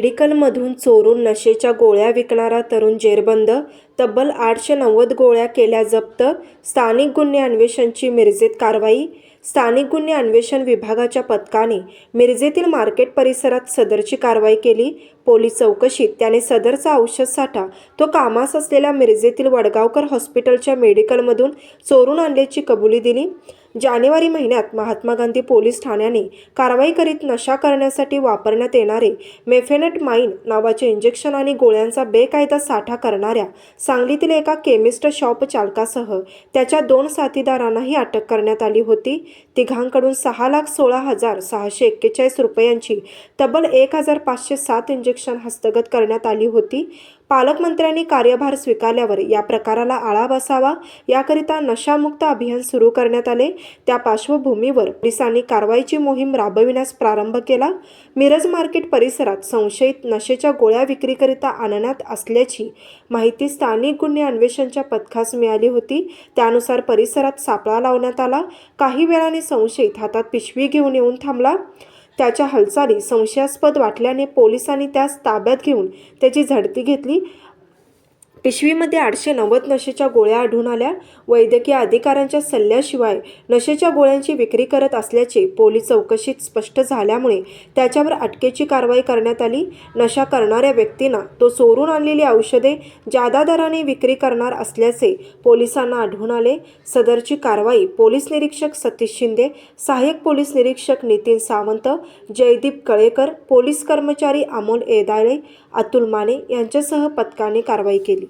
मेडिकलमधून चोरून नशेच्या गोळ्या विकणारा तरुण जेरबंद तब्बल आठशे नव्वद गोळ्या केल्या जप्त स्थानिक गुन्हे अन्वेषणची मिरजेत कारवाई. स्थानिक गुन्हे अन्वेषण विभागाच्या पथकाने मिरजेतील मार्केट परिसरात सदरची कारवाई केली. पोलीस चौकशीत त्याने सदरचा औषध साठा तो कामास असलेल्या मिरजेतील वडगावकर हॉस्पिटलच्या मेडिकलमधून चोरून आणल्याची कबुली दिली. जानेवारी महिन्यात महात्मा गांधी पोलीस ठाण्याने कारवाई करीत नशा करण्यासाठी वापरण्यात येणारे मेफेनट माइन नावाचे इंजेक्शन आणि गोळ्यांचा बेकायदा साठा करणाऱ्या सांगलीतील एका केमिस्ट शॉप चालकासह त्याच्या दोन साथीदारांनाही अटक करण्यात आली होती. तिघांकडून सहा लाख सोळा हजार सहाशे एक्केचाळीस रुपयांची तब्बल एक हजार पाचशे सात इंजेक्शन हस्तगत करण्यात आली होती. पालकमंत्र्यांनी कार्यभार स्वीकारल्यावर या प्रकाराला आळा बसावा याकरिता नशामुक्त अभियान सुरू करण्यात आले. त्या पार्श्वभूमीवर पोलिसांनी कारवाईची मोहीम राबविण्यास प्रारंभ केला. मिरज मार्केट परिसरात संशयित नशेच्या गोळ्या विक्रीकरिता आणण्यात असल्याची माहिती स्थानिक गुन्हे अन्वेषणच्या पथकास मिळाली होती. त्यानुसार परिसरात सापळा लावण्यात आला. काही वेळाने संशयित हातात पिशवी घेऊन येऊन थांबला. त्याच्या हालचाली संशयास्पद वाटल्याने पोलिसांनी त्यास ताब्यात घेऊन त्याची झडती घेतली. पिशवीमध्ये आठशे नव्वद नशेच्या गोळ्या आढळून आल्या. वैद्यकीय अधिकाऱ्यांच्या सल्ल्याशिवाय नशेच्या गोळ्यांची विक्री करत असल्याचे पोलीस चौकशीत स्पष्ट झाल्यामुळे त्याच्यावर अटकेची कारवाई करण्यात आली. नशा करणाऱ्या व्यक्तींना तो चोरून आणलेली औषधे जादा दराने विक्री करणार असल्याचे पोलिसांना आढळून आले. सदरची कारवाई पोलीस निरीक्षक सतीश शिंदे सहाय्यक पोलीस निरीक्षक नितीन सावंत जयदीप कळेकर पोलीस कर्मचारी अमोल एदाळे अतुल माने यांच्यासह पथकाने कारवाई केली.